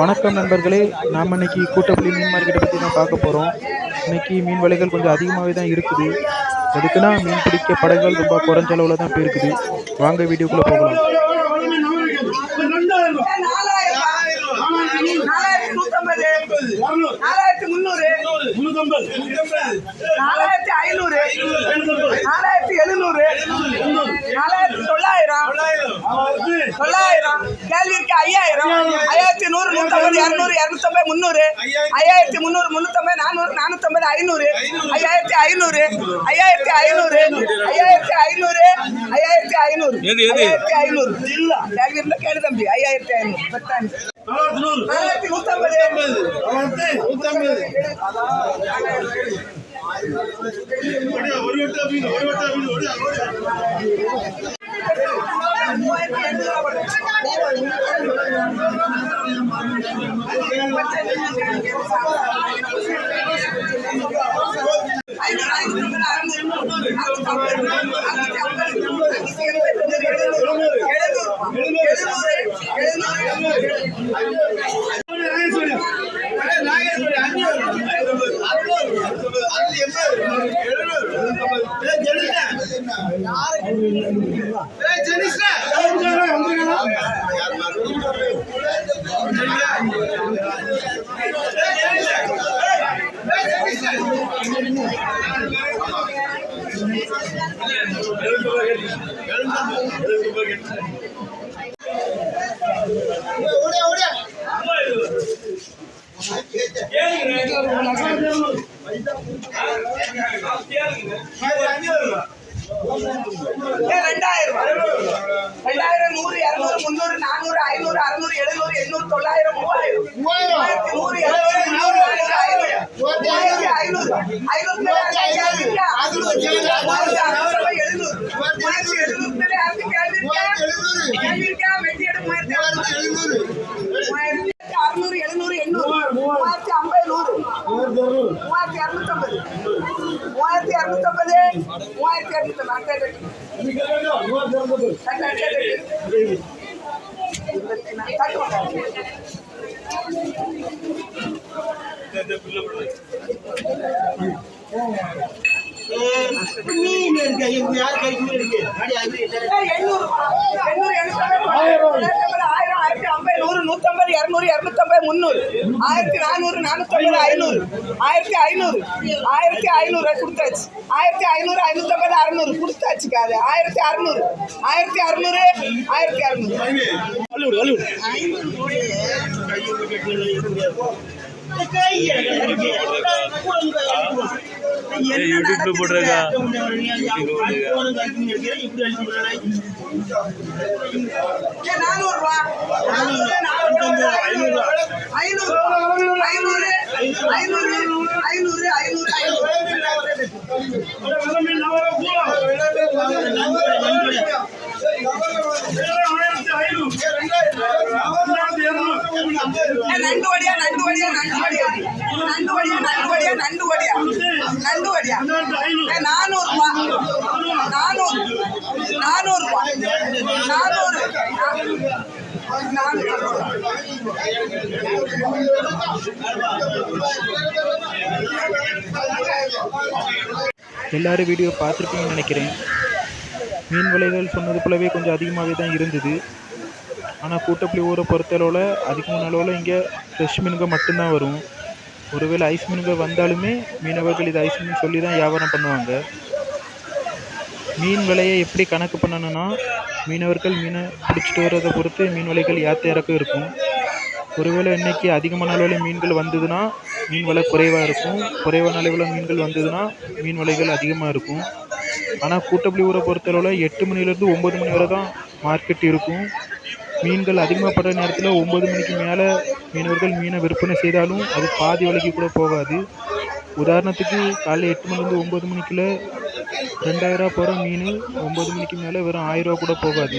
வணக்கம் நண்பர்களே. நாம் இன்னைக்கு கூட்டப்பள்ளி மீன் மார்க்கெட்டை பற்றி தான் பார்க்க போகிறோம் இன்னைக்கு மீன் விலைகள் கொஞ்சம் அதிகமாகவே தான் இருக்குது. எதுக்குன்னா மீன் பிடிக்க படகுகள் ரொம்ப குறைஞ்ச அளவில் தான் போயிருக்குது. வாங்க வீடியோக்குள்ளே போகலாம். நாலாயிரத்தி ஐநூறு. நாலாயிரத்தி எழுநூறு. நாலாயிரத்தி தொள்ளாயிரம். தொள்ளாயிரம். கேள்விக்கு ஐயாயிரம். ஐயாயிரத்தி நூறு நூற்றம்பது இரநூறு இரநூத்தம்பது முந்நூறு. ஐயாயிரத்தி முந்நூறு முந்நூற்றம்பது நானூறு நானூற்றம்பது ஐநூறு. ஐயாயிரத்தி ஐநூறு ஐயாயிரத்தி ஐநூறு ஐயாயிரத்தி ஐநூறு ஐயாயிரத்தி ஐநூறு. ஐயாயிரத்தி ஐநூறு. கேள்வி இருந்தால் கேளு தம்பி. ஐயாயிரத்தி ஐநூறு. நாலாயிரத்தி நூற்றம்பது மூவாயிரத்தி ஐநூறு ஐநூறு அறுநூறு அறுநூறு ஐம்பது அறுநூத்தி ஐம்பது எழுநூறு எழுநூறு எழுநூறு ஏ, ரெண்டாயிரம் ரெண்டாயிரம் நூறு இரநூறு முந்நூறு நானூறு ஐநூறு அறுநூறு எழுநூறு எண்ணூறு தொள்ளாயிரம் மூவாயிரம் மூவாயிரத்தி நூறு இரநூறு ஐநூறு ஐநூறு ஐநூறு மூவாயிரத்தி அறுநூறு எழுநூறு மூவாயிரத்தி எழுநூறு மேல மூவாயிரத்தி எண்ணூறு மூவாயிரத்தி ஐம்பது நூறு மூவாயிரத்தி இரநூத்தம்பது மூவாயிரத்தி இரநூத்தம்பது மூவாயிரத்தி இரநூத்தம்பது எண்ணூறு. எண்ணூறு ஆயிரம். ஆயிரத்தி ஐம்பது நூறு நூற்றம்பது இரநூறு இரநூத்தம்பது முந்நூறு. ஆயிரத்தி நானூறு நானூற்றம்பது ஐநூறு. ஆயிரத்தி ஐநூறு. ஆயிரத்தி ஐநூறு கொடுத்தாச்சு. ஆயிரத்தி ஐநூறு ஐநூற்றம்பது அறநூறு. கொடுத்தாச்சுக்காது ஆயிரத்தி அறநூறு. ஆயிரத்தி அறநூறு ஆயிரத்தி அறநூறு. ஐநூறு ஐநூறு ஐநூறு ஐநூறு ஐநூறு ஐநூறு ஐநூறு. வடியா நண்டு வடியா நண்டு வடியா நண்டு வடியா நண்டு வடியா நண்டு வடியா நண்டு நானூறு. நானூறுரூவா நானூறு. நானூறு. எல்லாரும் வீடியோ பார்த்துருப்பீங்கன்னு நினைக்கிறேன். மீன் விலைகள் சொன்னது போலவே கொஞ்சம் அதிகமாகவே தான் இருந்தது. ஆனால் கூட்டப்புலி ஊரை பொறுத்தளவில் அதிகமான அளவில் இங்கே ஃப்ரெஷ் மீன்கள் மட்டும்தான் வரும். ஒருவேளை ஐஸ் மீன்கள் வந்தாலுமே மீனவர்கள் இது ஐஸ் மீன் சொல்லி தான் வியாபாரம் பண்ணுவாங்க. மீன் விலையை எப்படி கணக்கு பண்ணணும்னா மீனவர்கள் மீனை பிடிச்சிட்டு வர்றதை பொறுத்து மீன் விலைகள் ஏற்ற இறக்கம் இருக்கும்? ஒருவேளை இன்றைக்கி அதிகமான அளவில் மீன்கள் வந்ததுன்னா மீன் விலை குறைவாக இருக்கும். குறைவான அளவில் மீன்கள் வந்ததுன்னா மீன் விலைகள் அதிகமாக இருக்கும். ஆனால் கூட்டப்புலி ஊரை பொறுத்தளவில் எட்டு மணிலேருந்து ஒம்பது மணி வரை தான் மார்க்கெட் இருக்கும். மீன்கள் அதிகமாகப்படுற நேரத்தில் ஒம்பது மணிக்கு மேலே மீனவர்கள் மீனை விற்பனை செய்தாலும் அது பாதி விலைக்கு கூட போகாது. உதாரணத்துக்கு காலைல எட்டு மணிலேருந்து ஒம்பது மணிக்குள்ளே ரெண்டாயிரரூவா போகிற மீன் ஒம்பது மணிக்கு மேலே வெறும் ஆயிரரூவா கூட போகாது.